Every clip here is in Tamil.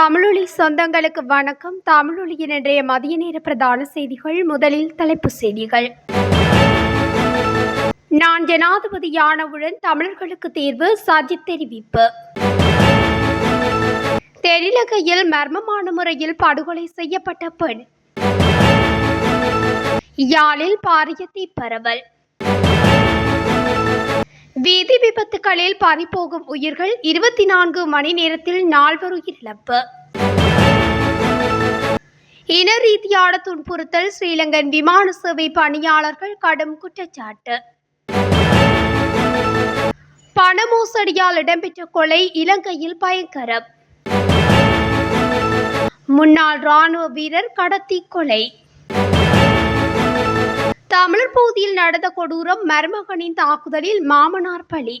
தமிழொலி சொந்தங்களுக்கு வணக்கம். தமிழொலியின் இன்றைய மதிய நேர பிரதான செய்திகள் முதலில் தலைப்புச் செய்திகள். நான் ஜனாதிபதியானவுடன் தமிழர்களுக்கு தீர்வு சஜித் தெரிவிப்பு. தென்னிலங்கையில் மர்மமான முறையில் படுகொலை செய்யப்பட்ட பெண். யாழில் பாரிய பரவல். விபத்துகளில் பறிபோகும் உயிர்கள் இருபத்தி நான்கு மணி நேரத்தில் நால்வர் உயிரிழப்பு இன ரீதியான துன்புறுத்தல் ஸ்ரீலங்கன் விமான சேவை பணியாளர்கள் கடும் குற்றச்சாட்டு. பண மோசடியால் இடம்பெற்ற கொலை இலங்கையில் பயங்கரம். முன்னாள் ராணுவ வீரர் கடத்தி கொலை. தமிழர் பகுதியில் நடந்த கொடூரம் மருமகனின் தாக்குதலில் மாமனார் பலி.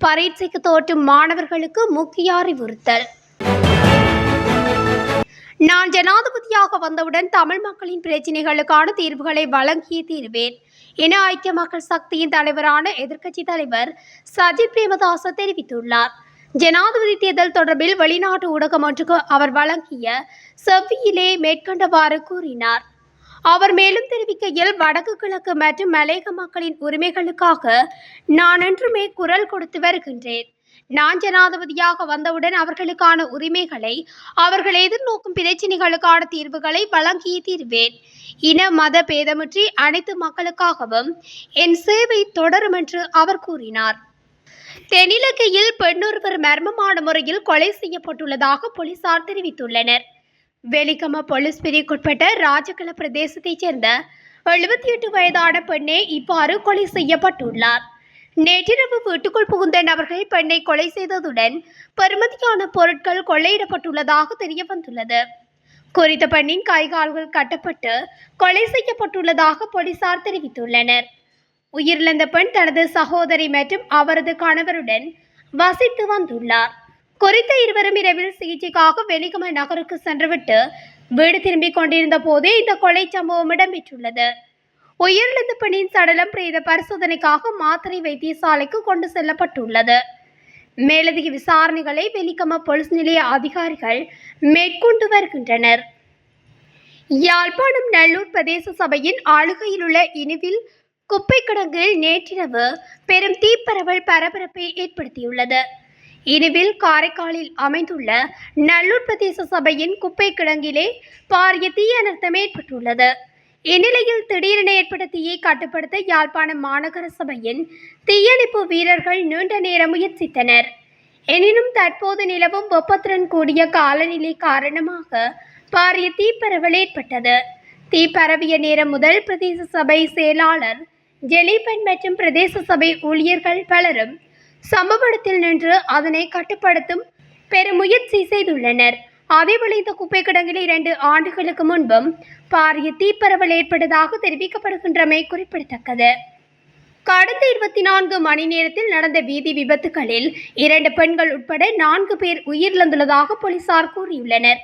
பரீட்சைக்கு தோற்றும் மாணவர்களுக்கு முக்கிய அறிவுறுத்தல். நான் ஜனாதிபதியாக வந்தவுடன் தமிழ் மக்களின் பிரச்சினைகளுக்கான தீர்வுகளை வழங்கியே தீர்வேன். என ஐக்கிய மக்கள் சக்தியின் தலைவரான எதிர்க்கட்சி தலைவர் சஜித் பிரேமதாச தெரிவித்துள்ளார். ஜனாதிபதி தேர்தல் தொடர்பில் வெளிநாட்டு ஊடகம் ஒன்றுக்கு அவர் வழங்கிய செவ்வியிலே மேற்கண்டவாறு கூறினார். அவர் மேலும் தெரிவிக்கையில் வடக்கு கிழக்கு மற்றும் மலையக மக்களின் உரிமைகளுக்காக நான் என்றுமே குரல் கொடுத்து வருகின்றேன். நான் ஜனாதிபதியாக வந்தவுடன் அவர்களுக்கான உரிமைகளை அவர்கள் எதிர்நோக்கும் பிரச்சினைகளுக்கான தீர்வுகளை வழங்கி தீர்வேன். இன மத பேதமின்றி அனைத்து மக்களுக்காகவும் என் சேவை தொடரும் என்று அவர் கூறினார். தென்னிலங்கையில் பெண்ணொருவர் மர்மமான முறையில் கொலை செய்யப்பட்டுள்ளதாக போலீசார் தெரிவித்துள்ளனர். வெலிகம போலீஸ் பிரிவுக்குட்பட்ட ராஜகல பிரதேசத்தைச் சேர்ந்த எழுபத்தி எட்டு வயதான பெண்ணே இவ்வாறு கொலை செய்யப்பட்டுள்ளார். நேற்றிரவு வீட்டுக்குள் புகுந்த நபர்கள் பெண்ணை கொலை செய்ததுடன் பெருமதியான பொருட்கள் கொள்ளையிடப்பட்டுள்ளதாக தெரிய வந்துள்ளது குறித்த பெண்ணின் கைகால்கள் கட்டப்பட்டு கொலை செய்யப்பட்டுள்ளதாக போலீசார் தெரிவித்துள்ளனர். உயிரிழந்த பெண் தனது சகோதரி மற்றும் அவரது கணவருடன் வசித்து வந்துள்ளார். குறித்த இருவரும் இரவில் சிகிச்சைக்காக வெலிகம நகருக்கு சென்றுவிட்டு வீடு திரும்பிக் கொண்டிருந்த போதே இந்த கொலை சம்பவம் இடம்பெற்றுள்ளது. உயிரிழந்த பெண்ணின் சடலம் பிரேத பரிசோதனைக்காக மாத்திரை வைத்தியசாலைக்கு கொண்டு செல்லப்பட்டுள்ளது. மேலதிக விசாரணைகளை வெலிகம போலீஸ் நிலைய அதிகாரிகள் மேற்கொண்டு வருகின்றனர். யாழ்ப்பாணம் நல்லூர் பிரதேச சபையின் ஆளுகையில் உள்ள இனிவில் குப்பை கிடங்கில் நேற்றிரவு பெரும் தீப்பரவல் பரபரப்பை ஏற்படுத்தியுள்ளது. இனிவில் காரைக்காலில் அமைந்துள்ள நல்லூர் பிரதேச சபையின் குப்பை கிடங்கிலே பாரிய தீ அனர்த்தம் ஏற்பட்டுள்ளது. இந்நிலையில் திடீரென ஏற்பட்ட தீயை கட்டுப்படுத்த யாழ்ப்பாணம் மாநகர சபையின் தீயணைப்பு வீரர்கள் நீண்ட நேரம் முயற்சித்தனர். எனினும் தற்போது நிலவும் வெப்பத்துடன் கூடிய காலநிலை காரணமாக பாரிய தீப்பரவல் ஏற்பட்டது. தீ பரவிய நேரம் முதல் பிரதேச சபை செயலாளர் ஜெலிபன் மற்றும் பிரதேச சபை ஊழியர்கள் பலரும் சம்பவ இடத்தில் நின்று அதனை கட்டுப்படுத்தும் பெருமுயற்சி செய்துள்ளனர். அதேவேளை இந்த குப்பை கிடங்கில் இரண்டு ஆண்டுகளுக்கு முன்பும் பாரிய தீப்பரவல் ஏற்பட்டதாக தெரிவிக்கப்படுகின்றமை குறிப்பிடத்தக்கது. கடந்த இருபத்தி நான்கு மணி நேரத்தில் நடந்த வீதி விபத்துகளில் இரண்டு பெண்கள் உட்பட நான்கு பேர் உயிரிழந்துள்ளதாக போலீசார் கூறியுள்ளனர்.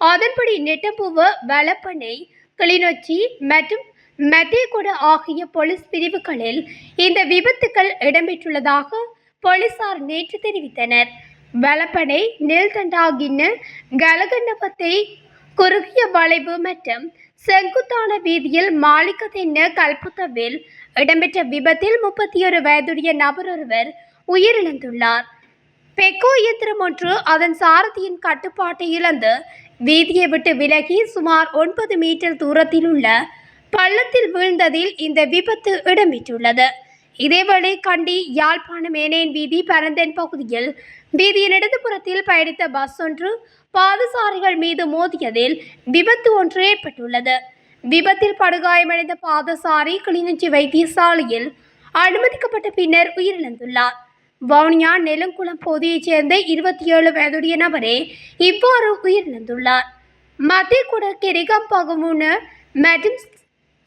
அதன்படி நெட்டம்பூவ வலப்பனை கிளிநொச்சி மற்றும் மத்தியகுட ஆகிய போலீஸ் பிரிவுகளில் இந்த விபத்துக்கள் இடம்பெற்றுள்ளதாக போலீசார் நேற்று தெரிவித்தனர். வலப்பனை நெல்தண்டாகின்னு கலகண்டபத்தை குறுகிய வளைவு மற்றும் செங்குத்தான வீதியில் மாளிகத்தின் கல்புத்தவில் இடம்பெற்ற விபத்தில் முப்பத்தி ஒரு வயதுடைய நபர் ஒருவர் உயிரிழந்துள்ளார். பெக்கோ இயந்திரம் ஒன்று அதன் சாரதியின் கட்டுப்பாட்டை இழந்து வீதியை விட்டு விலகி சுமார் ஒன்பது மீட்டர் தூரத்தில் உள்ள பள்ளத்தில் வீழ்ந்ததில் இந்த விபத்து இடம்பெற்றுள்ளது. இதேவேளை கண்டி யாழ்ப்பாணம் ஏனேன் வீதி பரந்தன் பகுதியில் வீதியின் இடதுபுறத்தில் பயணித்த பஸ் ஒன்று பாதசாரிகள் மீது மோதியதில் விபத்து ஒன்று ஏற்பட்டுள்ளது. விபத்தில் படுகாயமடைந்த பாதசாரி கிளிநொச்சி வைத்தியசாலையில் அனுமதிக்கப்பட்ட பின்னர் உயிரிழந்துள்ளார். வவுனியா நெலுங்குளம் பகுதியைச் சேர்ந்த இருபத்தி ஏழு வயதுடைய நபரே இவ்வாறு உயிரிழந்துள்ளார். மத்திய குடக்கு ரிகம்பகமுன மற்றும்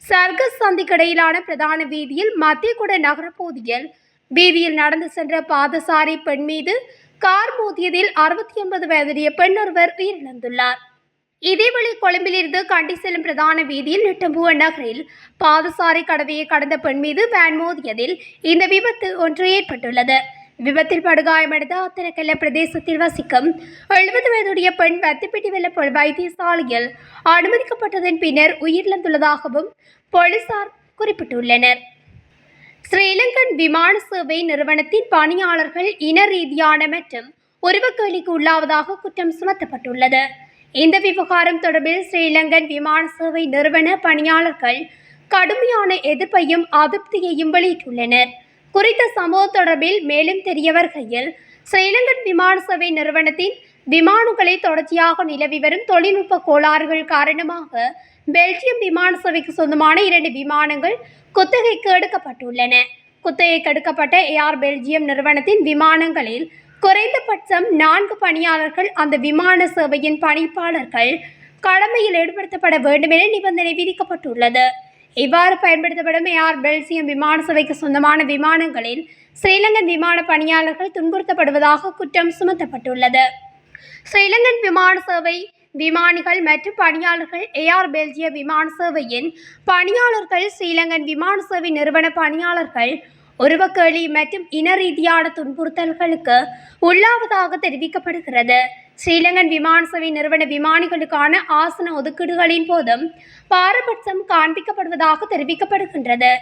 சர்க்கஸ் சந்திக்கடையிலான பிரதான வீதியில் மத்தியகுட நகர பகுதியில் வீதியில் நடந்து சென்ற பாதசாரி பெண் மீது கார் மோதியதில் அறுபத்தி ஒன்பது வயதுடைய பெண் ஒருவர் உயிரிழந்துள்ளார். இதேவழி கொழும்பிலிருந்து கண்டி செல்லும் பிரதான வீதியில் நெட்டம்புவ நகரில் பாதசாரி கடவையை கடந்த பெண் மீது வேன் மோதியதில் இந்த விபத்து ஒன்று ஏற்பட்டுள்ளது. விபத்தில் படுகாயமடைந்த அத்தனக்கல்ல பிரதேசத்தில் வசிக்கும் எழுபது வயதுடைய பெண் வத்திப்பட்டி வெள்ளப்பொல் வைத்தியசாலையில் அனுமதிக்கப்பட்டதன் பின்னர் உயிரிழந்துள்ளதாகவும் போலீசார் குறிப்பிட்டுள்ளனர். ஸ்ரீலங்கன் விமான சேவை நிறுவனத்தின் பணியாளர்கள் இன ரீதியான மற்றும் உருவக்கேலிக்கு உள்ளாவதாக குற்றம் சுமத்தப்பட்டுள்ளது. இந்த விவகாரம் தொடர்பில் ஸ்ரீலங்கன் விமான சேவை நிறுவன பணியாளர்கள் கடுமையான எதிர்ப்பையும் அதிருப்தியையும் வெளியிட்டுள்ளனர். குறித்த சம்பவம் தொடர்பில் மேலும் தெரிய வருகையில் ஸ்ரீலங்கன் விமான சபை நிறுவனத்தின் விமானங்களில் தொடர்ச்சியாக நிலவி வரும் தொழில்நுட்ப கோளாறுகள் காரணமாக பெல்ஜியம் விமான சபைக்கு சொந்தமான இரண்டு விமானங்கள் குத்தகைக்கு எடுக்கப்பட்டுள்ளன குத்தகைக்கு எடுக்கப்பட்ட ஏஆர் பெல்ஜியம் நிறுவனத்தின் விமானங்களில் குறைந்தபட்சம் நான்கு பணியாளர்கள் அந்த விமான சேவையின் பணிப்பாளர்கள் கடமையில் ஈடுபடுத்தப்பட வேண்டும் என நிபந்தனை விதிக்கப்பட்டுள்ளது. இவ்வாறு பயன்படுத்தப்படும் ஏஆர் பெல்ஜியம் விமான சபைக்கு சொந்தமான விமானங்களில் ஸ்ரீலங்கன் விமான பணியாளர்கள் துன்புறுத்தப்படுவதாக குற்றம் சுமத்தப்பட்டுள்ளது. ஸ்ரீலங்கன் விமான சேவை விமானிகள் மற்றும் பணியாளர்கள் ஏஆர் பெல்ஜிய விமான சேவையின் பணியாளர்கள் ஸ்ரீலங்கன் விமான சேவை நிறுவன பணியாளர்கள் உருவக்கேளி மற்றும் இன ரீதியான துன்புறுத்தல்களுக்கு உள்ளாவதாக தெரிவிக்கப்படுகிறது. ஸ்ரீலங்கன் விமான சேவை நிறுவன விமானிகளுக்கான ஆசன ஒதுக்கீடுகளின் போதும் பாரபட்சம் காண்பிக்கப்படுவதாக தெரிவிக்கப்படுகின்றது.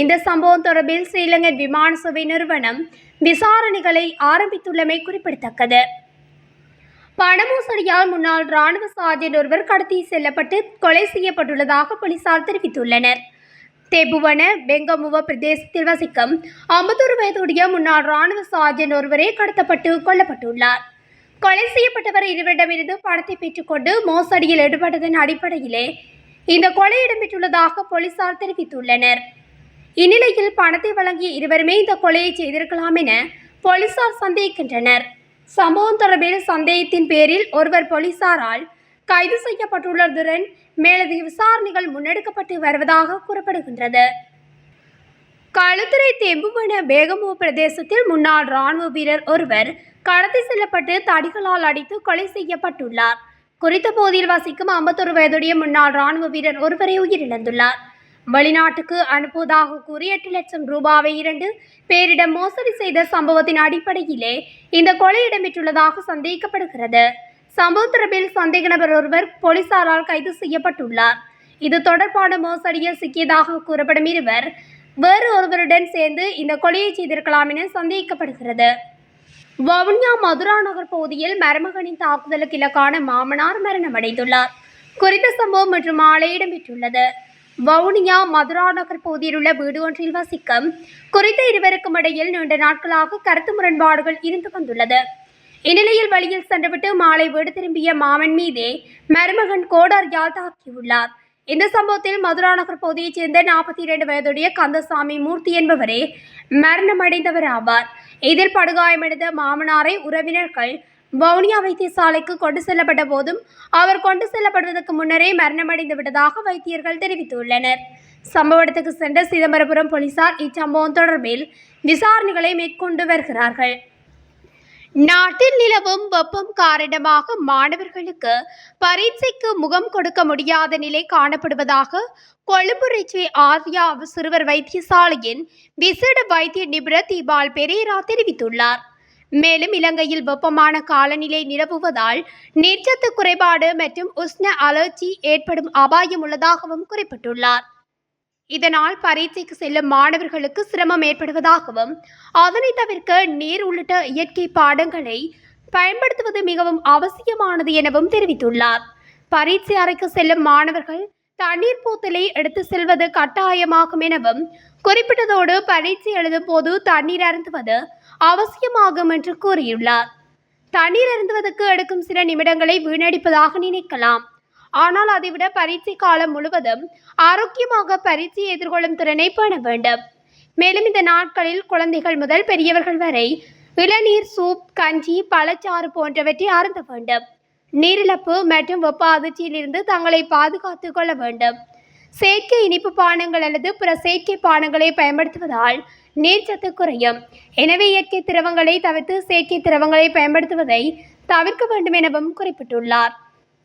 இந்த சம்பவம் தொடர்பில் ஸ்ரீலங்கன் விமான சேவை நிறுவனம் விசாரணைகளை ஆரம்பித்துள்ளமை குறிப்பிடத்தக்கது. பணமோசடியால் முன்னாள் இராணுவ சார்ஜன் ஒருவர் கடத்தி செல்லப்பட்டு கொலை செய்யப்பட்டுள்ளதாக போலீசார் தெரிவித்துள்ளனர். தெபுவன பெங்கமுவ பிரதேசத்தில் வசிக்கும் ஐம்பத்தொரு வயதுடைய முன்னாள் ராணுவ சார்ஜன் ஒருவரே கடத்தப்பட்டு கொல்லப்பட்டுள்ளார். கொலை செய்யப்பட்டவர் இருவரிடமிருந்து பணத்தை பெற்றுக்கொண்டு மோசடியில் ஈடுபட்டதன் அடிப்படையிலே இந்த கொலை இடம்பெற்றுள்ளதாக போலீசார் தெரிவித்துள்ளனர். இந்நிலையில் பணத்தை வழங்கிய இருவருமே இந்த கொலையை செய்திருக்கலாம் என போலீசார் சந்தேகிக்கின்றனர். சம்பவம் தொடர்பில் சந்தேகத்தின் பேரில் ஒருவர் போலீசாரால் கைது செய்யப்பட்டுள்ளதுடன் மேலதிக விசாரணைகள் முன்னெடுக்கப்பட்டு வருவதாக கூறப்படுகின்றது. களுத்துறை தெம்புவன பேகமோ பிரதேசத்தில் முன்னாள் ராணுவ வீரர் ஒருவர் கடத்தி செல்லப்பட்டு தடிகளால் அடித்து கொலை செய்யப்பட்டுள்ளார். குறித்த போதில் வசிக்கும் ஐம்பத்தொரு வயதுடைய முன்னாள் ராணுவ வீரர் ஒருவரை உயிரிழந்துள்ளார். வெளிநாட்டுக்கு அனுப்புவதாக கூறி எட்டு லட்சம் ரூபாவை இரண்டு பேரிடம் மோசடி செய்த சம்பவத்தின் அடிப்படையிலே இந்த கொலை இடம்பெற்றுள்ளதாக சந்தேகிக்கப்படுகிறது சம்பவ தொடர்பில் சந்தேக நபர் ஒருவர் போலீசாரால் கைது செய்யப்பட்டுள்ளார். இது தொடர்பான மோசடியில் சிக்கியதாக கூறப்படும் இருவர் வேறு ஒருவருடன் சேர்ந்து இந்த கொலையை செய்திருக்கலாம் என சந்தேகிக்கப்படுகிறது. வவுனியா மதுரா நகர் பகுதியில் மருமகனின் தாக்குதலுக்கு இலக்கான மாமனார் மரணமடைந்துள்ளார் குறித்த சம்பவம் இன்று மாலை இடம்பெற்றுள்ளது. வவுனியா மதுரா நகர் பகுதியில் உள்ள வீடு ஒன்றில் வசிக்கும் குறித்த இருவருக்கும் இடையில் நீண்ட நாட்களாக கருத்து முரண்பாடுகள் இருந்து வந்துள்ளது. இந்நிலையில் வழியில் சென்றுவிட்டு மாலை வீடு திரும்பிய மாமன் மீதே மருமகன் கோடாரியால் தாக்கியுள்ளார். இந்த சம்பவத்தில் மதுரா நகர் பகுதியைச் சேர்ந்த நாற்பத்தி இரண்டு வயதுடைய கந்தசாமி மூர்த்தி என்பவரே மரணமடைந்தவர் ஆவார். இதில் படுகாயமடைந்த மாமனாரை உறவினர்கள் வவுனியா வைத்தியசாலைக்கு கொண்டு செல்லப்பட்ட போதும் அவர் கொண்டு செல்லப்படுவதற்கு முன்னரே மரணமடைந்து விட்டதாக வைத்தியர்கள் தெரிவித்துள்ளனர். சம்பவ இடத்துக்கு சென்ற சிதம்பரபுரம் போலீசார் இச்சம்பவம் தொடர்பில் விசாரணைகளை மேற்கொண்டு வருகிறார்கள். நாட்டில் நிலவும் வெப்பம் காரணமாக மாணவர்களுக்கு பரீட்சைக்கு முகம் கொடுக்க முடியாத நிலை காணப்படுவதாக கொழும்பு ரிச்சி ஆர்யா சிறுவர் வைத்தியசாலையின் விசேட வைத்திய நிபுணர் தீபால் பெரேரா தெரிவித்துள்ளார். மேலும் இலங்கையில் வெப்பமான காலநிலை நிலவுவதால் நீர்ச்சத்து குறைபாடு மற்றும் உஷ்ண அலர்ஜி ஏற்படும் அபாயம் உள்ளதாகவும் குறிப்பிட்டுள்ளார். இதனால் பரீட்சைக்கு செல்லும் மாணவர்களுக்கு சிரமம் ஏற்படுவதாகவும் அதனை தவிர்க்க நீர் உள்ளிட்ட இயற்கை பாடங்களை பயன்படுத்துவது மிகவும் அவசியமானது எனவும் தெரிவித்துள்ளார். பரீட்சை அறைக்கு செல்லும் மாணவர்கள் தண்ணீர் போத்தலை எடுத்து செல்வது கட்டாயமாகும் எனவும் குறிப்பிட்டதோடு பரீட்சை எழுதும் போது தண்ணீர் அருந்துவது அவசியமாகும் என்று கூறியுள்ளார். தண்ணீர் அருந்துவதற்கு எடுக்கும் சில நிமிடங்களை வீணடிப்பதாக நினைக்கலாம். ஆனால் அதைவிட பரீட்சை காலம் முழுவதும் ஆரோக்கியமாக பரீட்சையை எதிர்கொள்ளும் திறனை பேண வேண்டும். மேலும் இந்த நாட்களில் குழந்தைகள் முதல் பெரியவர்கள் வரை இளநீர் சூப் கஞ்சி பழச்சாறு போன்றவற்றை அருந்த வேண்டும். நீரிழப்பு மற்றும் வெப்ப அதிர்ச்சியிலிருந்து தங்களை பாதுகாத்துக் கொள்ள வேண்டும். செயற்கை இனிப்பு பானங்கள் அல்லது பிற செயற்கை பானங்களை பயன்படுத்துவதால் நீர்ச்சத்து குறையும். எனவே இயற்கை திரவங்களை தவிர்த்து செயற்கை திரவங்களை பயன்படுத்துவதை தவிர்க்க வேண்டும் எனவும் குறிப்பிட்டுள்ளார்.